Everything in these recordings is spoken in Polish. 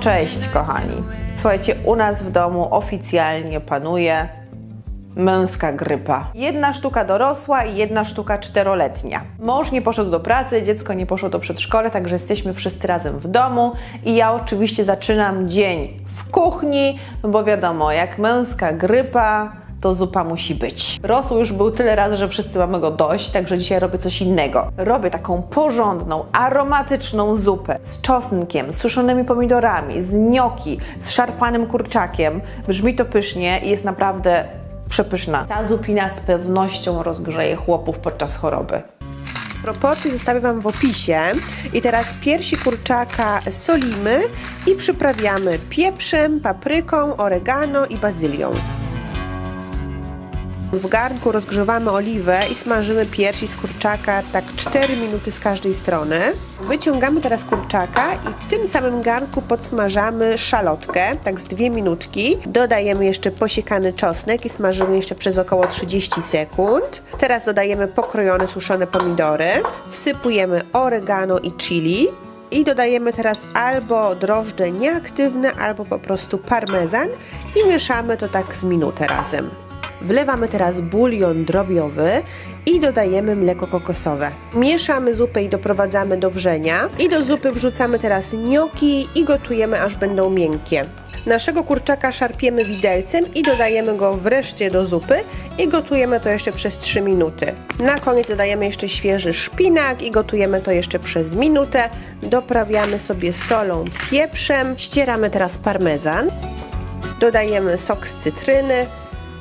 Cześć kochani. Słuchajcie, u nas w domu oficjalnie panuje męska grypa. Jedna sztuka dorosła i jedna sztuka czteroletnia. Mąż nie poszedł do pracy, dziecko nie poszło do przedszkola, także jesteśmy wszyscy razem w domu i ja oczywiście zaczynam dzień w kuchni, bo wiadomo, jak męska grypa, to zupa musi być. Rosół już był tyle razy, że wszyscy mamy go dość, także dzisiaj robię coś innego. Robię taką porządną, aromatyczną zupę z czosnkiem, z suszonymi pomidorami, z gnocchi, z szarpanym kurczakiem. Brzmi to pysznie i jest naprawdę przepyszna. Ta zupina z pewnością rozgrzeje chłopów podczas choroby. Proporcje zostawię Wam w opisie. I teraz piersi kurczaka solimy i przyprawiamy pieprzem, papryką, oregano i bazylią. W garnku rozgrzewamy oliwę i smażymy piersi z kurczaka tak 4 minuty z każdej strony. Wyciągamy teraz kurczaka i w tym samym garnku podsmażamy szalotkę, tak z 2 minutki. Dodajemy jeszcze posiekany czosnek i smażymy jeszcze przez około 30 sekund. Teraz dodajemy pokrojone suszone pomidory. Wsypujemy oregano i chili. I dodajemy teraz albo drożdże nieaktywne, albo po prostu parmezan i mieszamy to tak z minutę razem. Wlewamy teraz bulion drobiowy i dodajemy mleko kokosowe. Mieszamy zupę i doprowadzamy do wrzenia. I do zupy wrzucamy teraz gnocchi i gotujemy aż będą miękkie. Naszego kurczaka szarpiemy widelcem i dodajemy go wreszcie do zupy i gotujemy to jeszcze przez 3 minuty. Na koniec dodajemy jeszcze świeży szpinak i gotujemy to jeszcze przez minutę. Doprawiamy sobie solą, pieprzem. Ścieramy teraz parmezan. Dodajemy sok z cytryny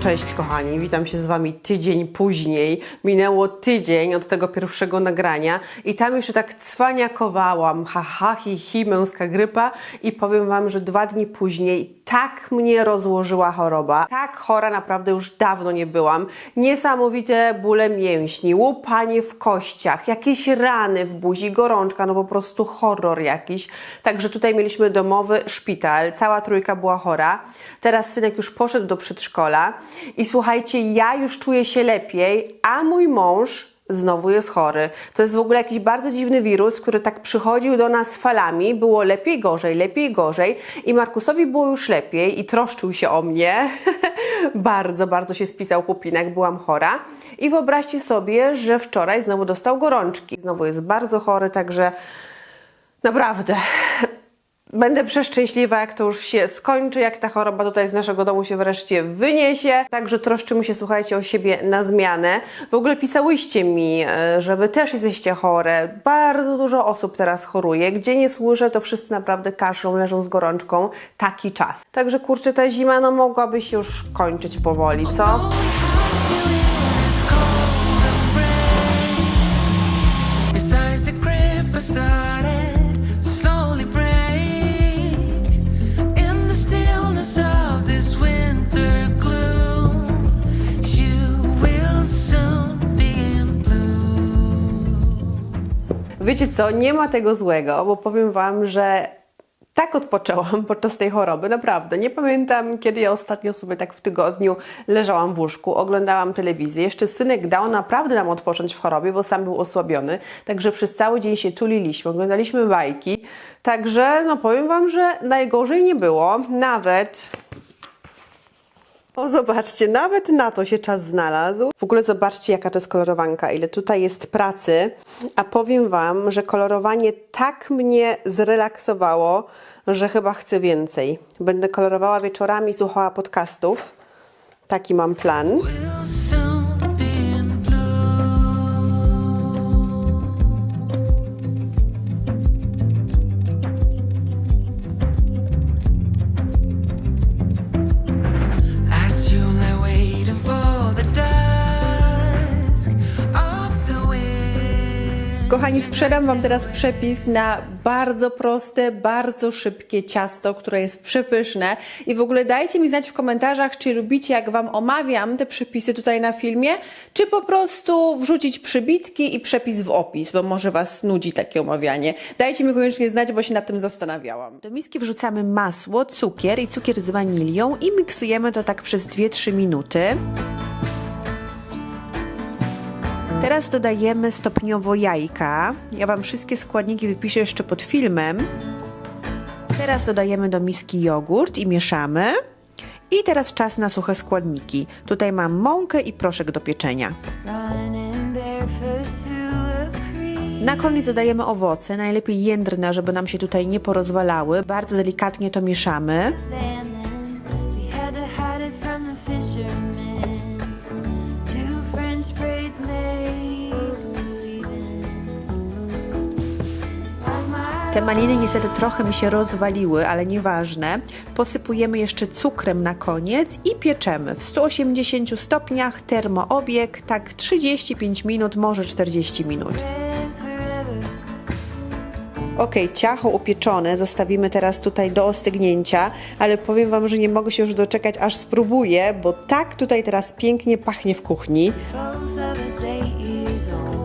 cześć kochani, witam się z Wami tydzień później. Minęło tydzień od tego pierwszego nagrania i tam jeszcze tak cwaniakowałam, ha ha, hi hi, męska grypa. I powiem Wam, że dwa dni później tak mnie rozłożyła choroba. Tak chora naprawdę już dawno nie byłam. Niesamowite bóle mięśni, łupanie w kościach, jakieś rany w buzi, gorączka, no po prostu horror jakiś. Także tutaj mieliśmy domowy szpital, cała trójka była chora. Teraz synek już poszedł do przedszkola i słuchajcie, ja już czuję się lepiej, a mój mąż znowu jest chory. To jest w ogóle jakiś bardzo dziwny wirus, który tak przychodził do nas falami. Było lepiej, gorzej, lepiej, gorzej. I Markusowi było już lepiej i troszczył się o mnie. bardzo, bardzo się spisał chłopinek, byłam chora. I wyobraźcie sobie, że wczoraj znowu dostał gorączki. Znowu jest bardzo chory, także naprawdę Będę przeszczęśliwa, jak to już się skończy, jak ta choroba tutaj z naszego domu się wreszcie wyniesie. Także troszczymy się, słuchajcie, o siebie na zmianę. W ogóle pisałyście mi, e, że wy też jesteście chore. Bardzo dużo osób teraz choruje. Gdzie nie słyszę, to wszyscy naprawdę kaszlą, leżą z gorączką. Taki czas. Także kurczę, ta zima no mogłaby się już kończyć powoli, co? Wiecie co, nie ma tego złego, bo powiem Wam, że tak odpoczęłam podczas tej choroby, naprawdę. Nie pamiętam, kiedy ja ostatnio sobie tak w tygodniu leżałam w łóżku, oglądałam telewizję. Jeszcze synek dał naprawdę nam odpocząć w chorobie, bo sam był osłabiony. Także przez cały dzień się tuliliśmy, oglądaliśmy bajki. Także, no powiem Wam, że najgorzej nie było. Nawet o, zobaczcie, nawet na to się czas znalazł. W ogóle zobaczcie, jaka to jest kolorowanka, ile tutaj jest pracy. A powiem Wam, że kolorowanie tak mnie zrelaksowało, że chyba chcę więcej. Będę kolorowała wieczorami, słuchała podcastów. Taki mam plan. Sprzedam Wam teraz przepis na bardzo proste, bardzo szybkie ciasto, które jest przepyszne. I w ogóle dajcie mi znać w komentarzach, czy lubicie, jak Wam omawiam te przepisy tutaj na filmie, czy po prostu wrzucić przybitki i przepis w opis, bo może Was nudzi takie omawianie. Dajcie mi koniecznie znać, bo się nad tym zastanawiałam. Do miski wrzucamy masło, cukier i cukier z wanilią i miksujemy to tak przez 2-3 minuty. Teraz dodajemy stopniowo jajka. Ja Wam wszystkie składniki wypiszę jeszcze pod filmem. Teraz dodajemy do miski jogurt i mieszamy. I teraz czas na suche składniki. Tutaj mam mąkę i proszek do pieczenia. Na koniec dodajemy owoce, najlepiej jędrne, żeby nam się tutaj nie porozwalały. Bardzo delikatnie to mieszamy. Te maliny niestety trochę mi się rozwaliły, ale nieważne. Posypujemy jeszcze cukrem na koniec i pieczemy w 180 stopniach, termoobieg, tak 35 minut, może 40 minut. Ok, ciacho upieczone zostawimy teraz tutaj do ostygnięcia, ale powiem Wam, że nie mogę się już doczekać, aż spróbuję, bo tak tutaj teraz pięknie pachnie w kuchni. Both of us eight years old.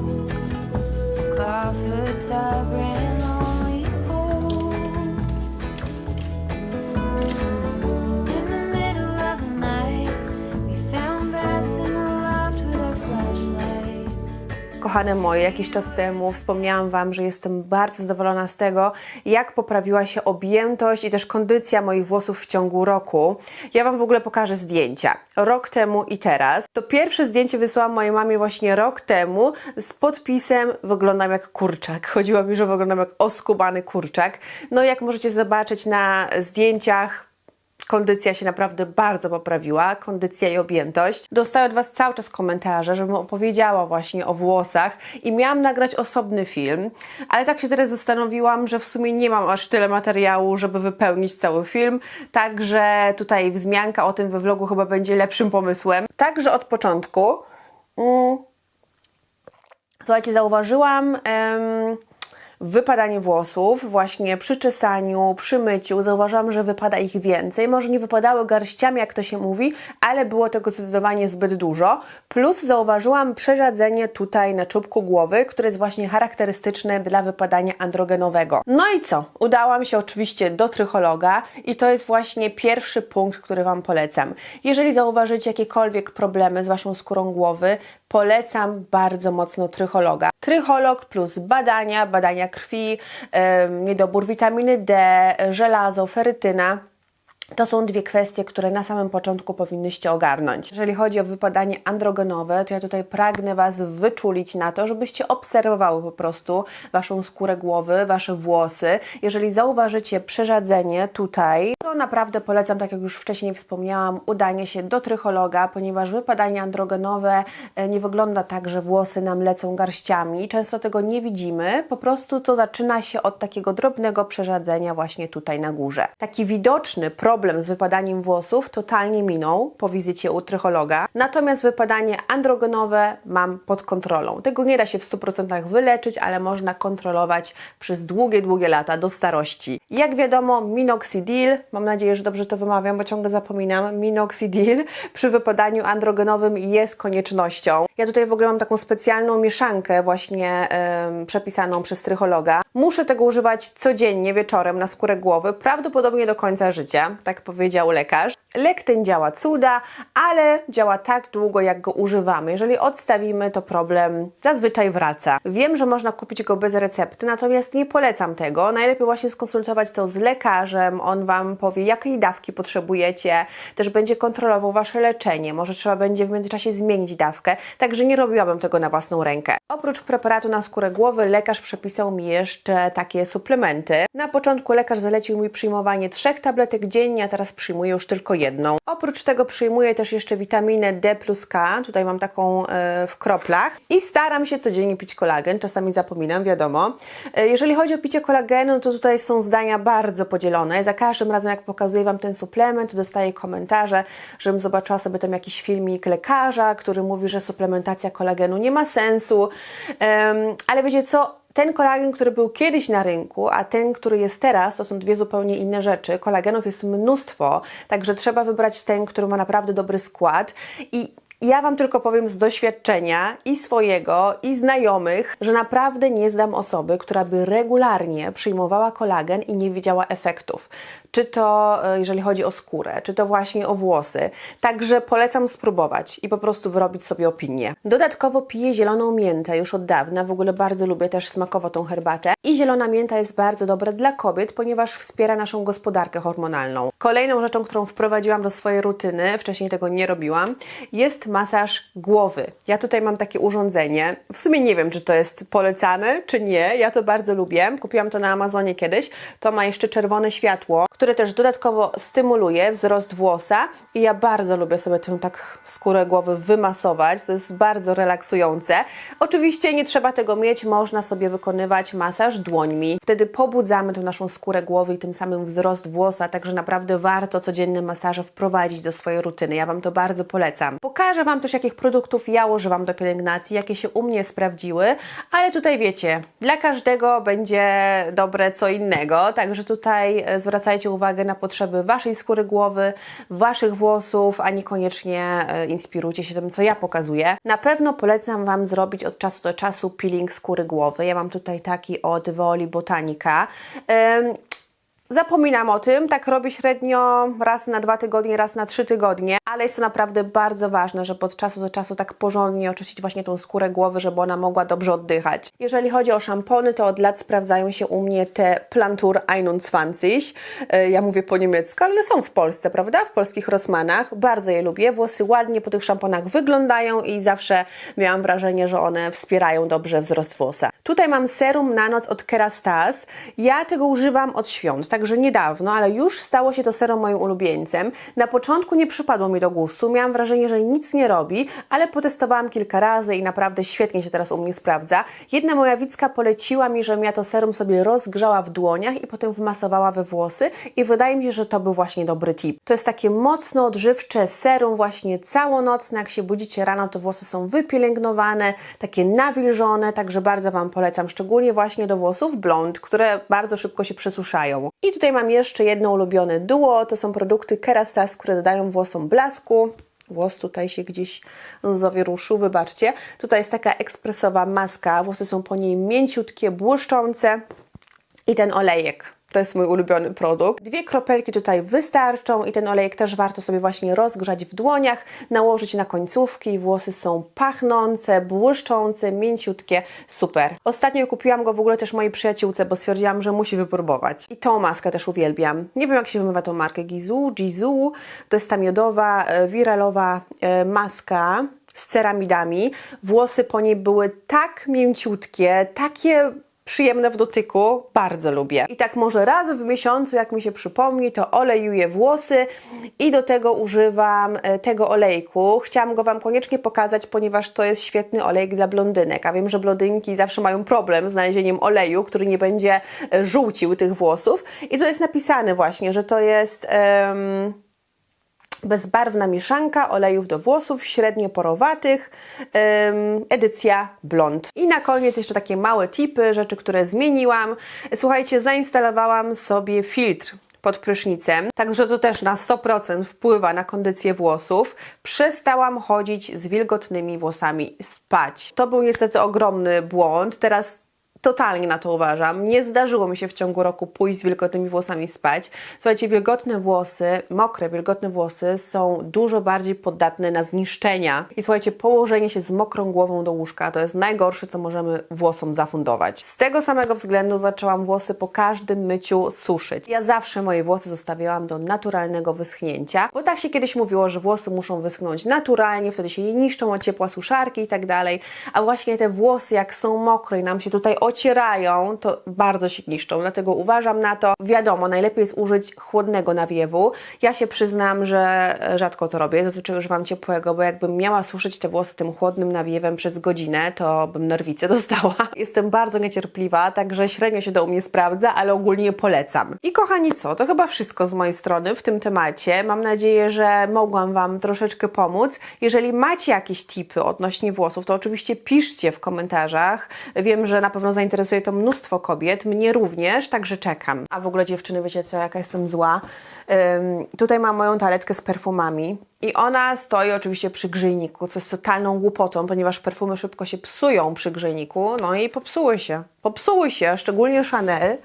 Kochane moje, jakiś czas temu wspomniałam Wam, że jestem bardzo zadowolona z tego, jak poprawiła się objętość i też kondycja moich włosów w ciągu roku. Ja Wam w ogóle pokażę zdjęcia. Rok temu i teraz. To pierwsze zdjęcie wysłałam mojej mamie właśnie rok temu z podpisem wyglądam jak kurczak. Chodziło mi, że wyglądam jak oskubany kurczak. No jak możecie zobaczyć na zdjęciach, Kondycja się naprawdę bardzo poprawiła, kondycja i objętość. Dostaję od Was cały czas komentarze, żebym opowiedziała właśnie o włosach i miałam nagrać osobny film, ale tak się teraz zastanowiłam, że w sumie nie mam aż tyle materiału, żeby wypełnić cały film, także tutaj wzmianka o tym we vlogu chyba będzie lepszym pomysłem. Także od początku. Mm, Słuchajcie, zauważyłam em, wypadanie włosów właśnie przy czesaniu, przy myciu. Zauważyłam, że wypada ich więcej. Może nie wypadały garściami, jak to się mówi, ale było tego zdecydowanie zbyt dużo. Plus zauważyłam przerzadzenie tutaj na czubku głowy, które jest właśnie charakterystyczne dla wypadania androgenowego. No i co? Udałam się oczywiście do trychologa i to jest właśnie pierwszy punkt, który Wam polecam. Jeżeli zauważycie jakiekolwiek problemy z Waszą skórą głowy, polecam bardzo mocno trychologa. Trycholog plus badania, badania krwi, niedobór witaminy D, żelazo, ferytyna. To są dwie kwestie, które na samym początku powinnyście ogarnąć. Jeżeli chodzi o wypadanie androgenowe, to ja tutaj pragnę Was wyczulić na to, żebyście obserwowały po prostu Waszą skórę głowy, Wasze włosy. Jeżeli zauważycie przerzadzenie tutaj, to naprawdę polecam, tak jak już wcześniej wspomniałam, udanie się do trychologa, ponieważ wypadanie androgenowe e, nie wygląda tak, że włosy nam lecą garściami. Często tego nie widzimy, po prostu to zaczyna się od takiego drobnego przerzadzenia właśnie tutaj na górze. Taki widoczny problem z wypadaniem włosów totalnie minął po wizycie u trychologa, natomiast wypadanie androgenowe mam pod kontrolą. Tego nie da się w 100% wyleczyć, ale można kontrolować przez długie, długie lata do starości. Jak wiadomo, minoxidil, mam nadzieję, że dobrze to wymawiam, bo ciągle zapominam, minoxidil przy wypadaniu androgenowym jest koniecznością. Ja tutaj w ogóle mam taką specjalną mieszankę właśnie em, przepisaną przez trychologa. Muszę tego używać codziennie wieczorem na skórę głowy, prawdopodobnie do końca życia, tak powiedział lekarz. Lek ten działa cuda, ale działa tak długo, jak go używamy. Jeżeli odstawimy, to problem zazwyczaj wraca. Wiem, że można kupić go bez recepty, natomiast nie polecam tego. Najlepiej właśnie skonsultować to z lekarzem. On Wam powie, jakiej dawki potrzebujecie. Też będzie kontrolował Wasze leczenie. Może trzeba będzie w międzyczasie zmienić dawkę. Także nie robiłabym tego na własną rękę. Oprócz preparatu na skórę głowy, lekarz przepisał mi jeszcze takie suplementy. Na początku lekarz zalecił mi przyjmowanie trzech tabletek dziennie dziennie, a teraz przyjmuję już tylko jedną. Oprócz tego przyjmuję też jeszcze witaminę D plus K, tutaj mam taką e, w kroplach i staram się codziennie pić kolagen, czasami zapominam, wiadomo. E, jeżeli chodzi o picie kolagenu, to tutaj są zdania bardzo podzielone. Za każdym razem jak pokazuję Wam ten suplement, dostaję komentarze, żebym zobaczyła sobie tam jakiś filmik lekarza, który mówi, że suplementacja kolagenu nie ma sensu, ale wiecie co, ten kolagen, który był kiedyś na rynku, a ten, który jest teraz, to są dwie zupełnie inne rzeczy. Kolagenów jest mnóstwo, także trzeba wybrać ten, który ma naprawdę dobry skład. I ja Wam tylko powiem z doświadczenia i swojego, i znajomych, że naprawdę nie znam osoby, która by regularnie przyjmowała kolagen i nie widziała efektów. Czy to e, jeżeli chodzi o skórę, czy to właśnie o włosy. Także polecam spróbować i po prostu wyrobić sobie opinię. Dodatkowo piję zieloną miętę już od dawna. W ogóle bardzo lubię też smakowo tą herbatę. I zielona mięta jest bardzo dobra dla kobiet, ponieważ wspiera naszą gospodarkę hormonalną. Kolejną rzeczą, którą wprowadziłam do swojej rutyny, wcześniej tego nie robiłam, jest masaż głowy. Ja tutaj mam takie urządzenie. W sumie nie wiem, czy to jest polecane, czy nie. Ja to bardzo lubię. Kupiłam to na Amazonie kiedyś. To ma jeszcze czerwone światło, które też dodatkowo stymuluje wzrost włosa i ja bardzo lubię sobie tę tak skórę głowy wymasować. To jest bardzo relaksujące. Oczywiście nie trzeba tego mieć, można sobie wykonywać masaż dłońmi. Wtedy pobudzamy tę naszą skórę głowy i tym samym wzrost włosa, także naprawdę warto codzienne masaże wprowadzić do swojej rutyny. Ja Wam to bardzo polecam. Pokażę Wam też, jakich produktów ja używam do pielęgnacji, jakie się u mnie sprawdziły, ale tutaj wiecie, dla każdego będzie dobre co innego, także tutaj e, zwracajcie uwagę na potrzeby Waszej skóry głowy, Waszych włosów, a niekoniecznie e, inspirujcie się tym, co ja pokazuję. Na pewno polecam Wam zrobić od czasu do czasu peeling skóry głowy. Ja mam tutaj taki od Woli Botanica. Em, Zapominam o tym, tak robię średnio raz na dwa tygodnie, raz na trzy tygodnie, ale jest to naprawdę bardzo ważne, żeby od czasu do czasu tak porządnie oczyścić właśnie tą skórę głowy, żeby ona mogła dobrze oddychać. Jeżeli chodzi o szampony, to od lat sprawdzają się u mnie te Plantur 21. E, Ja mówię po niemiecku, ale są w Polsce, prawda? W polskich Rossmanach. Bardzo je lubię. Włosy ładnie po tych szamponach wyglądają i zawsze miałam wrażenie, że one wspierają dobrze wzrost włosa. Tutaj mam serum na noc od Kerastase. Ja tego używam od świąt, także niedawno, ale już stało się to serum moim ulubieńcem. Na początku nie przypadło mi do miałam wrażenie, że nic nie robi, ale potestowałam kilka razy i naprawdę świetnie się teraz u mnie sprawdza. Jedna moja widzka poleciła mi, żebym ja to serum sobie rozgrzała w dłoniach i potem wmasowała we włosy i wydaje mi się, że to był właśnie dobry tip. To jest takie mocno odżywcze serum właśnie całonocne, jak się budzicie rano, to włosy są wypielęgnowane, takie nawilżone, także bardzo Wam polecam, szczególnie właśnie do włosów blond, które bardzo szybko się przesuszają. I tutaj mam jeszcze jedno ulubione duo, to są produkty Kerastase, które dodają włosom blasku. Włos tutaj się gdzieś zawieruszył, wybaczcie. Tutaj jest taka ekspresowa maska, włosy są po niej mięciutkie, błyszczące i ten olejek. To jest mój ulubiony produkt. Dwie kropelki tutaj wystarczą i ten olejek też warto sobie właśnie rozgrzać w dłoniach, nałożyć na końcówki. Włosy są pachnące, błyszczące, mięciutkie. Super. Ostatnio kupiłam go w ogóle też mojej przyjaciółce, bo stwierdziłam, że musi wypróbować. I tą maskę też uwielbiam. Nie wiem jak się wymywa tą markę. Gizu, Gizu. To jest ta miodowa, e, wiralowa e, maska z ceramidami. Włosy po niej były tak mięciutkie, takie przyjemne w dotyku, bardzo lubię. I tak może raz w miesiącu, jak mi się przypomni, to olejuję włosy i do tego używam e, tego olejku. Chciałam go Wam koniecznie pokazać, ponieważ to jest świetny olejek dla blondynek, a wiem, że blondynki zawsze mają problem z znalezieniem oleju, który nie będzie e, żółcił tych włosów. I to jest napisane właśnie, że to jest... em, bezbarwna mieszanka olejów do włosów średnioporowatych, ym, edycja blond. I na koniec jeszcze takie małe tipy, rzeczy, które zmieniłam. Słuchajcie, zainstalowałam sobie filtr pod prysznicem, także to też na 100% wpływa na kondycję włosów. Przestałam chodzić z wilgotnymi włosami spać. To był niestety ogromny błąd. Teraz totalnie na to uważam. Nie zdarzyło mi się w ciągu roku pójść z wilgotnymi włosami spać. Słuchajcie, wilgotne włosy, mokre, wilgotne włosy są dużo bardziej podatne na zniszczenia. I słuchajcie, położenie się z mokrą głową do łóżka to jest najgorsze, co możemy włosom zafundować. Z tego samego względu zaczęłam włosy po każdym myciu suszyć. Ja zawsze moje włosy zostawiałam do naturalnego wyschnięcia, bo tak się kiedyś mówiło, że włosy muszą wyschnąć naturalnie, wtedy się nie niszczą od ciepła suszarki i tak dalej. A właśnie te włosy, jak są mokre i nam się tutaj ocierają, to bardzo się niszczą, dlatego uważam na to. Wiadomo, najlepiej jest użyć chłodnego nawiewu. Ja się przyznam, że rzadko to robię, zazwyczaj używam ciepłego, bo jakbym miała suszyć te włosy tym chłodnym nawiewem przez godzinę, to bym nerwicę dostała. Jestem bardzo niecierpliwa, także średnio się u mnie sprawdza, ale ogólnie polecam. I kochani, co? To chyba wszystko z mojej strony w tym temacie. Mam nadzieję, że mogłam Wam troszeczkę pomóc. Jeżeli macie jakieś tipy odnośnie włosów, to oczywiście piszcie w komentarzach. Wiem, że na pewno zainteresuje to mnóstwo kobiet, mnie również, także czekam. A w ogóle dziewczyny, wiecie co, jaka jestem zła? Ym, tutaj mam moją taletkę z perfumami. I ona stoi oczywiście przy grzejniku, co jest totalną głupotą, ponieważ perfumy szybko się psują przy grzejniku, no i popsuły się. Popsuły się, szczególnie Chanel,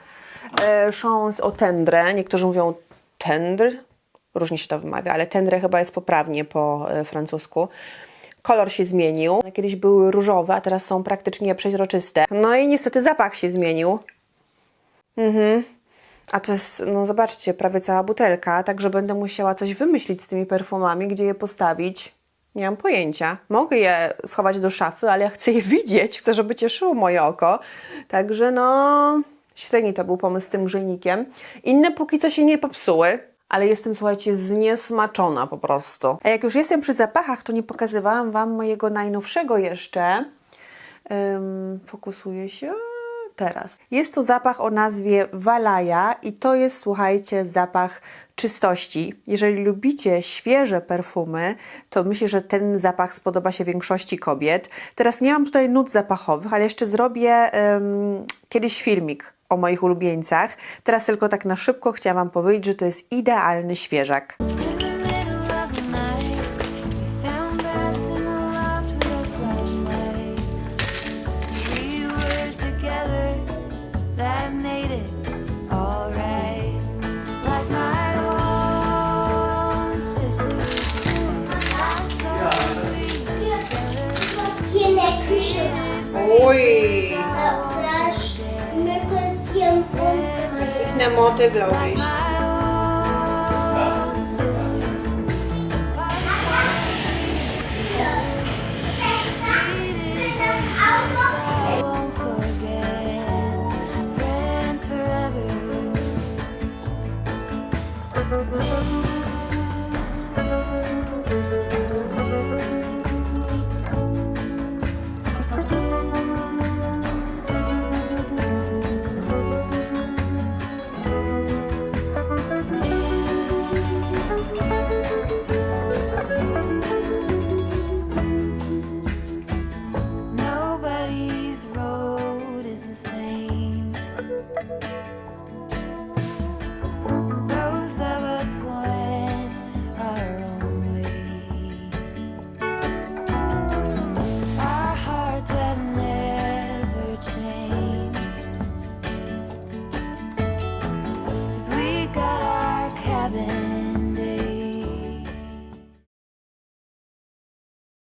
e, Chance o tendre, niektórzy mówią tendre, różnie się to wymawia, ale tendre chyba jest poprawnie po e, francusku. Kolor się zmienił, kiedyś były różowe, a teraz są praktycznie przeźroczyste. No i niestety zapach się zmienił. Mhm. A to jest, no zobaczcie, prawie cała butelka, także będę musiała coś wymyślić z tymi perfumami, gdzie je postawić. Nie mam pojęcia. Mogę je schować do szafy, ale ja chcę je widzieć, chcę, żeby cieszyło moje oko. Także no, średni to był pomysł z tym grzejnikiem. Inne póki co się nie popsuły, ale jestem, słuchajcie, zniesmaczona po prostu. A jak już jestem przy zapachach, to nie pokazywałam Wam mojego najnowszego jeszcze. Ym, fokusuje się teraz. Jest to zapach o nazwie Walaja i to jest, słuchajcie, zapach czystości. Jeżeli lubicie świeże perfumy, to myślę, że ten zapach spodoba się większości kobiet. Teraz nie mam tutaj nut zapachowych, ale jeszcze zrobię ym, kiedyś filmik o moich ulubieńcach. Teraz tylko tak na szybko chciałam Wam powiedzieć, że to jest idealny świeżak. Oj, Da,